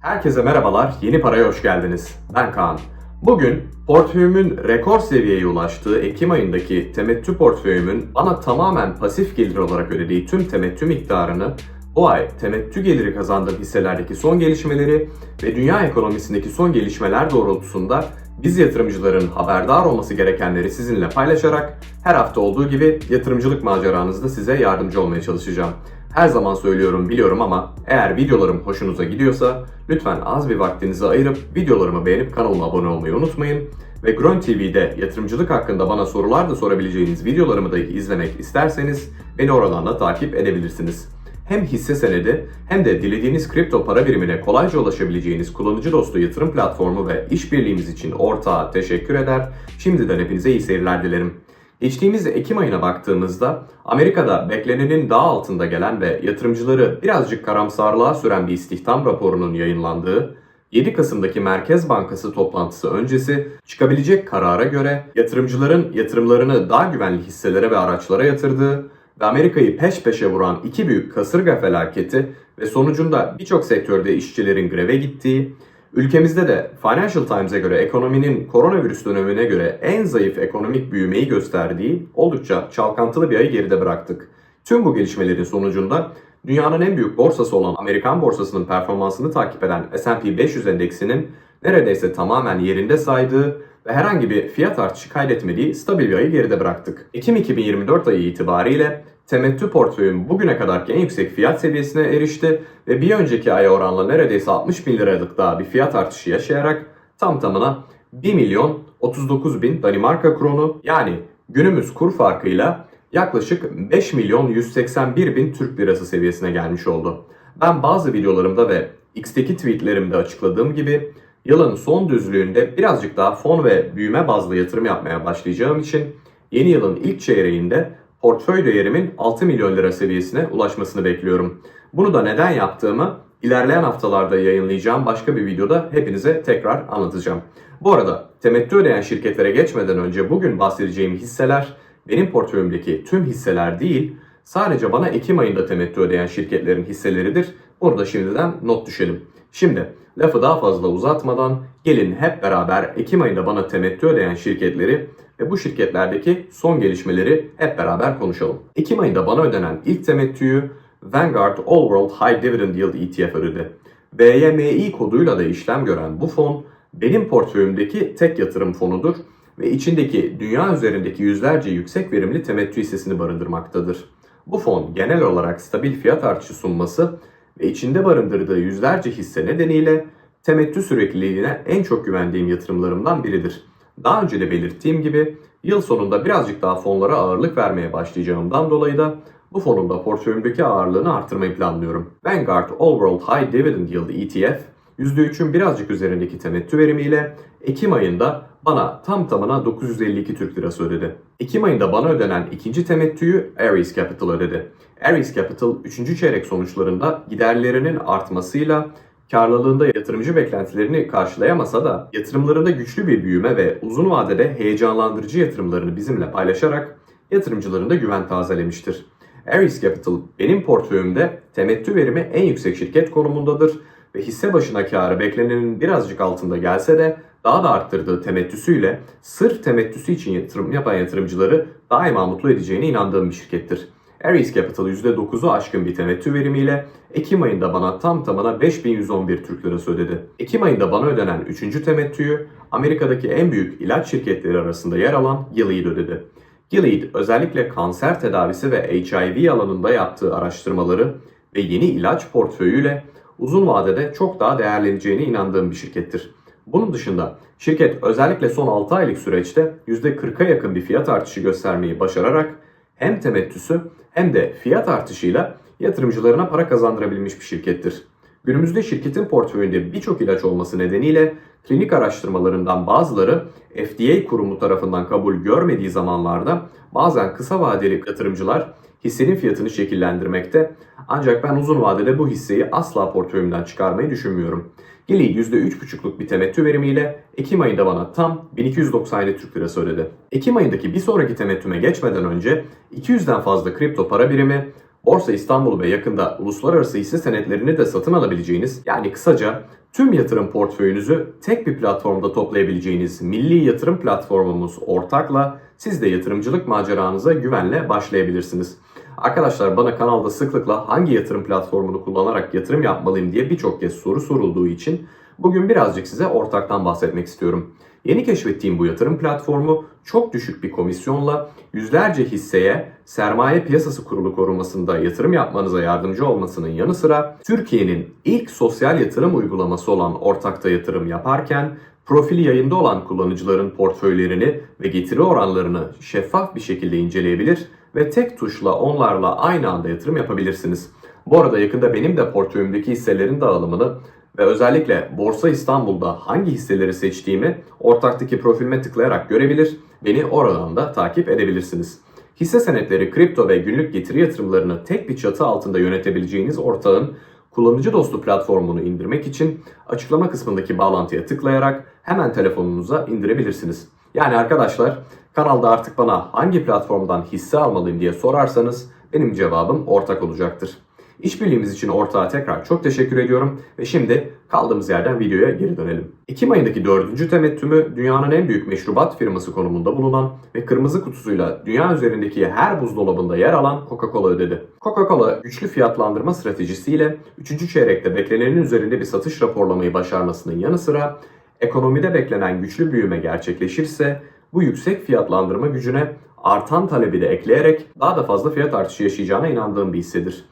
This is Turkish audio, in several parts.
Herkese merhabalar, yeni paraya hoş geldiniz. Ben Kaan. Bugün portföyümün rekor seviyeye ulaştığı Ekim ayındaki temettü portföyümün bana tamamen pasif gelir olarak ödediği tüm temettü miktarını bu ay temettü geliri kazandığım hisselerdeki son gelişmeleri ve dünya ekonomisindeki son gelişmeler doğrultusunda biz yatırımcıların haberdar olması gerekenleri sizinle paylaşarak her hafta olduğu gibi yatırımcılık maceranızda size yardımcı olmaya çalışacağım. Her zaman söylüyorum biliyorum ama eğer videolarım hoşunuza gidiyorsa lütfen az bir vaktinizi ayırıp videolarımı beğenip kanalıma abone olmayı unutmayın. Ve Grön TV'de yatırımcılık hakkında bana sorular da sorabileceğiniz videolarımı da izlemek isterseniz beni oradan da takip edebilirsiniz. Hem hisse senedi hem de dilediğiniz kripto para birimine kolayca ulaşabileceğiniz kullanıcı dostu yatırım platformu ve işbirliğimiz için ortağa teşekkür eder. Şimdiden hepinize iyi seyirler dilerim. Geçtiğimiz Ekim ayına baktığımızda Amerika'da beklenenin daha altında gelen ve yatırımcıları birazcık karamsarlığa süren bir istihdam raporunun yayınlandığı, 7 Kasım'daki Merkez Bankası toplantısı öncesi çıkabilecek karara göre yatırımcıların yatırımlarını daha güvenli hisselere ve araçlara yatırdığı ve Amerika'yı peş peşe vuran iki büyük kasırga felaketi ve sonucunda birçok sektörde işçilerin greve gittiği, Ülkemizde de Financial Times'e göre ekonominin koronavirüs dönemine göre en zayıf ekonomik büyümeyi gösterdiği oldukça çalkantılı bir ayı geride bıraktık. Tüm bu gelişmelerin sonucunda dünyanın en büyük borsası olan Amerikan borsasının performansını takip eden S&P 500 endeksinin neredeyse tamamen yerinde saydığı ve herhangi bir fiyat artışı kaydetmediği stabil bir ayı geride bıraktık. Ekim 2024 ayı itibariyle temettü portföyüm bugüne kadarki en yüksek fiyat seviyesine erişti ve bir önceki aya oranla neredeyse 60 bin liralık daha bir fiyat artışı yaşayarak tam tamına 1 milyon 39 bin Danimarka kronu yani günümüz kur farkıyla yaklaşık 5 milyon 181 bin Türk lirası seviyesine gelmiş oldu. Ben bazı videolarımda ve X'teki tweetlerimde açıkladığım gibi yılın son düzlüğünde birazcık daha fon ve büyüme bazlı yatırım yapmaya başlayacağım için yeni yılın ilk çeyreğinde portföy değerimin 6 milyon lira seviyesine ulaşmasını bekliyorum. Bunu da neden yaptığımı ilerleyen haftalarda yayınlayacağım başka bir videoda hepinize tekrar anlatacağım. Bu arada temettü ödeyen şirketlere geçmeden önce bugün bahsedeceğim hisseler benim portföyümdeki tüm hisseler değil, sadece bana Ekim ayında temettü ödeyen şirketlerin hisseleridir. Bunu şimdiden not düşelim. Şimdi lafı daha fazla uzatmadan gelin hep beraber Ekim ayında bana temettü ödeyen şirketleri ve bu şirketlerdeki son gelişmeleri hep beraber konuşalım. Ekim ayında bana ödenen ilk temettüyü Vanguard All World High Dividend Yield ETF ödedi. VYMI koduyla da işlem gören bu fon benim portföyümdeki tek yatırım fonudur ve içindeki dünya üzerindeki yüzlerce yüksek verimli temettü hissesini barındırmaktadır. Bu fon genel olarak stabil fiyat artışı sunması ve içinde barındırdığı yüzlerce hisse nedeniyle temettü sürekliliğine en çok güvendiğim yatırımlarımdan biridir. Daha önce de belirttiğim gibi yıl sonunda birazcık daha fonlara ağırlık vermeye başlayacağımdan dolayı da bu fonun da portföyümdeki ağırlığını artırmayı planlıyorum. Vanguard All World High Dividend Yield ETF %3'ün birazcık üzerindeki temettü verimiyle Ekim ayında bana tam tamına 952 Türk Lirası ödedi. Ekim ayında bana ödenen ikinci temettüyü Ares Capital ödedi. Ares Capital 3. çeyrek sonuçlarında giderlerinin artmasıyla karlılığında yatırımcı beklentilerini karşılayamasa da yatırımlarında güçlü bir büyüme ve uzun vadede heyecanlandırıcı yatırımlarını bizimle paylaşarak yatırımcılarında güven tazelemiştir. Ares Capital benim portföyümde temettü verimi en yüksek şirket konumundadır ve hisse başına karı beklenenin birazcık altında gelse de daha da arttırdığı temettüsüyle sırf temettüsü için yatırım yapan yatırımcıları daima mutlu edeceğine inandığım bir şirkettir. Ares Capital %9'u aşkın bir temettü verimiyle Ekim ayında bana tam tamına 5111 Türk Lirası ödedi. Ekim ayında bana ödenen 3. temettüyü Amerika'daki en büyük ilaç şirketleri arasında yer alan Gilead ödedi. Gilead özellikle kanser tedavisi ve HIV alanında yaptığı araştırmaları ve yeni ilaç portföyüyle uzun vadede çok daha değerleneceğine inandığım bir şirkettir. Bunun dışında şirket özellikle son 6 aylık süreçte %40'a yakın bir fiyat artışı göstermeyi başararak hem temettüsü hem de fiyat artışıyla yatırımcılarına para kazandırabilmiş bir şirkettir. Günümüzde şirketin portföyünde birçok ilaç olması nedeniyle klinik araştırmalarından bazıları FDA kurumu tarafından kabul görmediği zamanlarda bazen kısa vadeli yatırımcılar hissenin fiyatını şekillendirmekte ancak ben uzun vadede bu hisseyi asla portföyümden çıkarmayı düşünmüyorum. Gilead %3,5'luk bir temettü verimiyle Ekim ayında bana tam 1297 Türk Lirası ödedi. Ekim ayındaki bir sonraki temettüme geçmeden önce 200'den fazla kripto para birimi, Borsa İstanbul ve yakında uluslararası hisse senetlerini de satın alabileceğiniz yani kısaca Tüm yatırım portföyünüzü tek bir platformda toplayabileceğiniz milli yatırım platformumuz Ortak'la siz de yatırımcılık maceranıza güvenle başlayabilirsiniz. Arkadaşlar bana kanalda sıklıkla hangi yatırım platformunu kullanarak yatırım yapmalıyım diye birçok kez soru sorulduğu için bugün birazcık size ortaktan bahsetmek istiyorum. Yeni keşfettiğim bu yatırım platformu çok düşük bir komisyonla yüzlerce hisseye sermaye piyasası kurulu korumasında yatırım yapmanıza yardımcı olmasının yanı sıra Türkiye'nin ilk sosyal yatırım uygulaması olan ortakta yatırım yaparken profili yayında olan kullanıcıların portföylerini ve getiri oranlarını şeffaf bir şekilde inceleyebilir ve tek tuşla onlarla aynı anda yatırım yapabilirsiniz. Bu arada yakında benim de portföyümdeki hisselerin dağılımını ve özellikle Borsa İstanbul'da hangi hisseleri seçtiğimi ortaktaki profilime tıklayarak görebilir, beni oradan da takip edebilirsiniz. Hisse senetleri, kripto ve günlük getiri yatırımlarını tek bir çatı altında yönetebileceğiniz ortağın kullanıcı dostu platformunu indirmek için açıklama kısmındaki bağlantıya tıklayarak hemen telefonunuza indirebilirsiniz. Yani arkadaşlar kanalda artık bana hangi platformdan hisse almalıyım diye sorarsanız benim cevabım ortak olacaktır. İşbirliğimiz için ortağa tekrar çok teşekkür ediyorum ve şimdi kaldığımız yerden videoya geri dönelim. Ekim ayındaki dördüncü temettümü dünyanın en büyük meşrubat firması konumunda bulunan ve kırmızı kutusuyla dünya üzerindeki her buzdolabında yer alan Coca-Cola ödedi. Coca-Cola güçlü fiyatlandırma stratejisiyle 3. çeyrekte beklenenin üzerinde bir satış raporlamayı başarmasının yanı sıra ekonomide beklenen güçlü büyüme gerçekleşirse bu yüksek fiyatlandırma gücüne artan talebi de ekleyerek daha da fazla fiyat artışı yaşayacağına inandığım bir hissedir.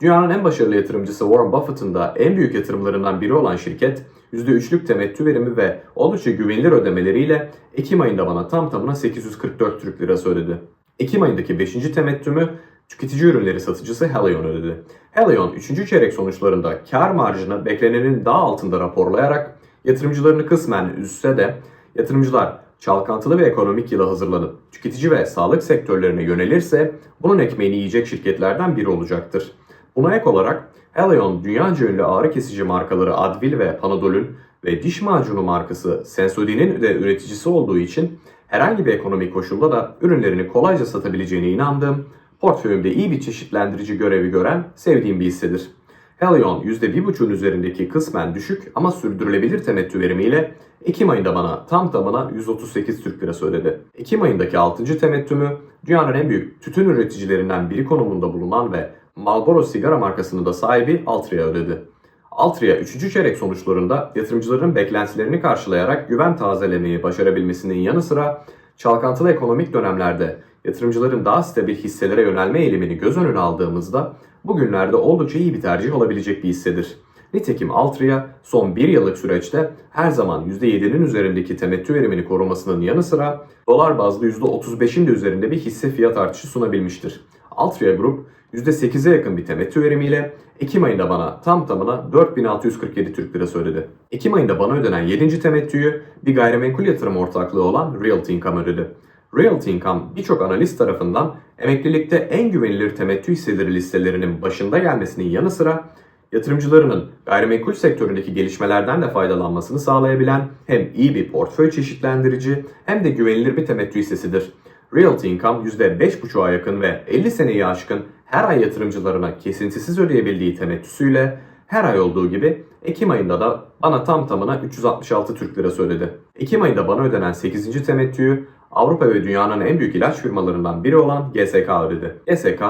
Dünyanın en başarılı yatırımcısı Warren Buffett'ın da en büyük yatırımlarından biri olan şirket, %3'lük temettü verimi ve oldukça güvenilir ödemeleriyle Ekim ayında bana tam tamına 844 Türk Lirası ödedi. Ekim ayındaki 5. temettümü tüketici ürünleri satıcısı Helion ödedi. Helion 3. çeyrek sonuçlarında kar marjını beklenenin daha altında raporlayarak yatırımcılarını kısmen üzse de yatırımcılar çalkantılı ve ekonomik yıla hazırlanıp tüketici ve sağlık sektörlerine yönelirse bunun ekmeğini yiyecek şirketlerden biri olacaktır. Buna ek olarak Helion dünyaca ünlü ağrı kesici markaları Advil ve Panadol'ün ve diş macunu markası Sensodyne'in de üreticisi olduğu için herhangi bir ekonomik koşulda da ürünlerini kolayca satabileceğine inandığım, portföyümde iyi bir çeşitlendirici görevi gören sevdiğim bir hissedir. Helion %1.5'un üzerindeki kısmen düşük ama sürdürülebilir temettü verimiyle Ekim ayında bana tam tamına 138 Türk Lirası ödedi. Ekim ayındaki 6. temettümü dünyanın en büyük tütün üreticilerinden biri konumunda bulunan ve Marlboro sigara markasının da sahibi Altria ödedi. Altria 3. çeyrek sonuçlarında yatırımcıların beklentilerini karşılayarak güven tazelemeyi başarabilmesinin yanı sıra çalkantılı ekonomik dönemlerde yatırımcıların daha stabil hisselere yönelme eğilimini göz önüne aldığımızda bugünlerde oldukça iyi bir tercih olabilecek bir hissedir. Nitekim Altria son bir yıllık süreçte her zaman %7'nin üzerindeki temettü verimini korumasının yanı sıra dolar bazlı %35'in de üzerinde bir hisse fiyat artışı sunabilmiştir. Altria Group %8'e yakın bir temettü verimiyle Ekim ayında bana tam tamına 4647 Türk Lirası ödedi. Ekim ayında bana ödenen 7. temettüyü bir gayrimenkul yatırım ortaklığı olan Realty Income ödedi. Realty Income birçok analist tarafından emeklilikte en güvenilir temettü hisseleri listelerinin başında gelmesinin yanı sıra yatırımcılarının gayrimenkul sektöründeki gelişmelerden de faydalanmasını sağlayabilen hem iyi bir portföy çeşitlendirici hem de güvenilir bir temettü hissesidir. Realty Income %5,5'a yakın ve 50 seneyi aşkın her ay yatırımcılarına kesintisiz ödeyebildiği temettüsüyle her ay olduğu gibi Ekim ayında da bana tam tamına 366 Türk Lirası ödedi. Ekim ayında bana ödenen 8. temettüyü Avrupa ve dünyanın en büyük ilaç firmalarından biri olan GSK ödedi. GSK,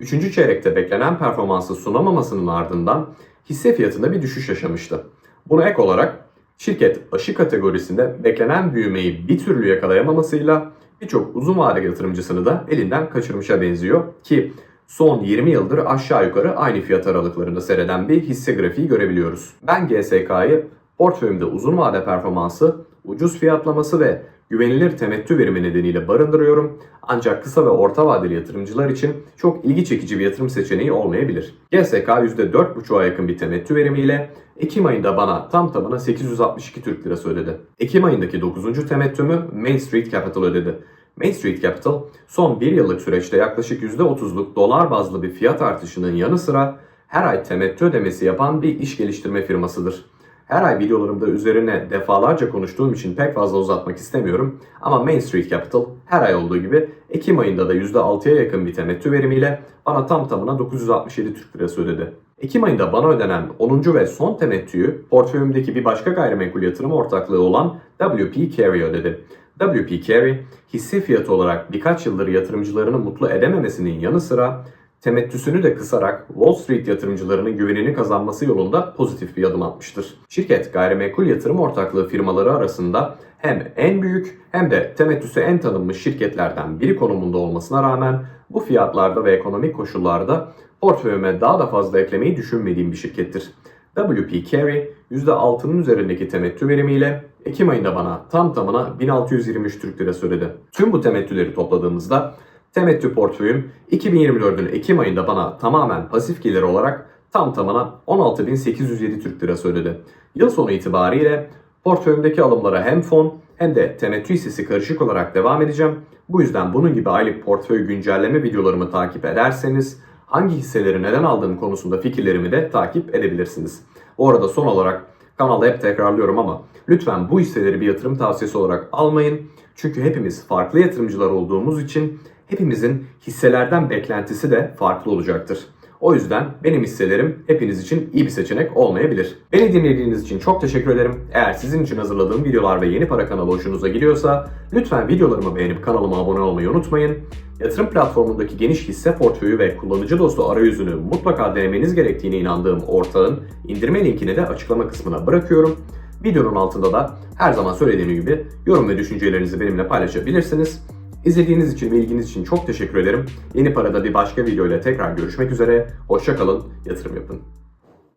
3. çeyrekte beklenen performansı sunamamasının ardından hisse fiyatında bir düşüş yaşamıştı. Buna ek olarak şirket aşı kategorisinde beklenen büyümeyi bir türlü yakalayamamasıyla birçok uzun vadeli yatırımcısını da elinden kaçırmışa benziyor ki son 20 yıldır aşağı yukarı aynı fiyat aralıklarında seyreden bir hisse grafiği görebiliyoruz. Ben GSK'yı portföyümde uzun vade performansı, ucuz fiyatlaması ve güvenilir temettü verimi nedeniyle barındırıyorum. Ancak kısa ve orta vadeli yatırımcılar için çok ilgi çekici bir yatırım seçeneği olmayabilir. GSK %4,5'a yakın bir temettü verimiyle Ekim ayında bana tam tamına 862 Türk Lirası ödedi. Ekim ayındaki 9. temettümü Main Street Capital ödedi. Main Street Capital son bir yıllık süreçte yaklaşık %30'luk dolar bazlı bir fiyat artışının yanı sıra her ay temettü ödemesi yapan bir iş geliştirme firmasıdır. Her ay videolarımda üzerine defalarca konuştuğum için pek fazla uzatmak istemiyorum. Ama Main Street Capital her ay olduğu gibi Ekim ayında da %6'ya yakın bir temettü verimiyle bana tam tamına 967 Türk Lirası ödedi. Ekim ayında bana ödenen 10. ve son temettüyü portföyümdeki bir başka gayrimenkul yatırım ortaklığı olan WP Carey ödedi. WP Carey, hisse fiyatı olarak birkaç yıldır yatırımcılarını mutlu edememesinin yanı sıra temettüsünü de kısarak Wall Street yatırımcılarının güvenini kazanması yolunda pozitif bir adım atmıştır. Şirket gayrimenkul yatırım ortaklığı firmaları arasında hem en büyük hem de temettüsü en tanınmış şirketlerden biri konumunda olmasına rağmen bu fiyatlarda ve ekonomik koşullarda portföyüme daha da fazla eklemeyi düşünmediğim bir şirkettir. WP Carey %6'nın üzerindeki temettü verimiyle Ekim ayında bana tam tamına 1623 Türk Lirası ödedi. Tüm bu temettüleri topladığımızda temettü portföyüm 2024'ün Ekim ayında bana tamamen pasif gelir olarak tam tamına 16.807 Türk Lirası ödedi. Yıl sonu itibariyle portföyümdeki alımlara hem fon hem de temettü hissesi karışık olarak devam edeceğim. Bu yüzden bunun gibi aylık portföy güncelleme videolarımı takip ederseniz hangi hisseleri neden aldığım konusunda fikirlerimi de takip edebilirsiniz. Bu arada son olarak kanalda hep tekrarlıyorum ama lütfen bu hisseleri bir yatırım tavsiyesi olarak almayın. Çünkü hepimiz farklı yatırımcılar olduğumuz için hepimizin hisselerden beklentisi de farklı olacaktır. O yüzden benim hisselerim hepiniz için iyi bir seçenek olmayabilir. Beni dinlediğiniz için çok teşekkür ederim. Eğer sizin için hazırladığım videolar ve yeni para kanalı hoşunuza gidiyorsa lütfen videolarımı beğenip kanalıma abone olmayı unutmayın. Yatırım platformundaki geniş hisse portföyü ve kullanıcı dostu arayüzünü mutlaka denemeniz gerektiğine inandığım ortağın indirme linkini de açıklama kısmına bırakıyorum. Videonun altında da her zaman söylediğim gibi yorum ve düşüncelerinizi benimle paylaşabilirsiniz. İzlediğiniz için ve ilginiz için çok teşekkür ederim. Yeni Para'da bir başka video ile tekrar görüşmek üzere. Hoşçakalın, yatırım yapın.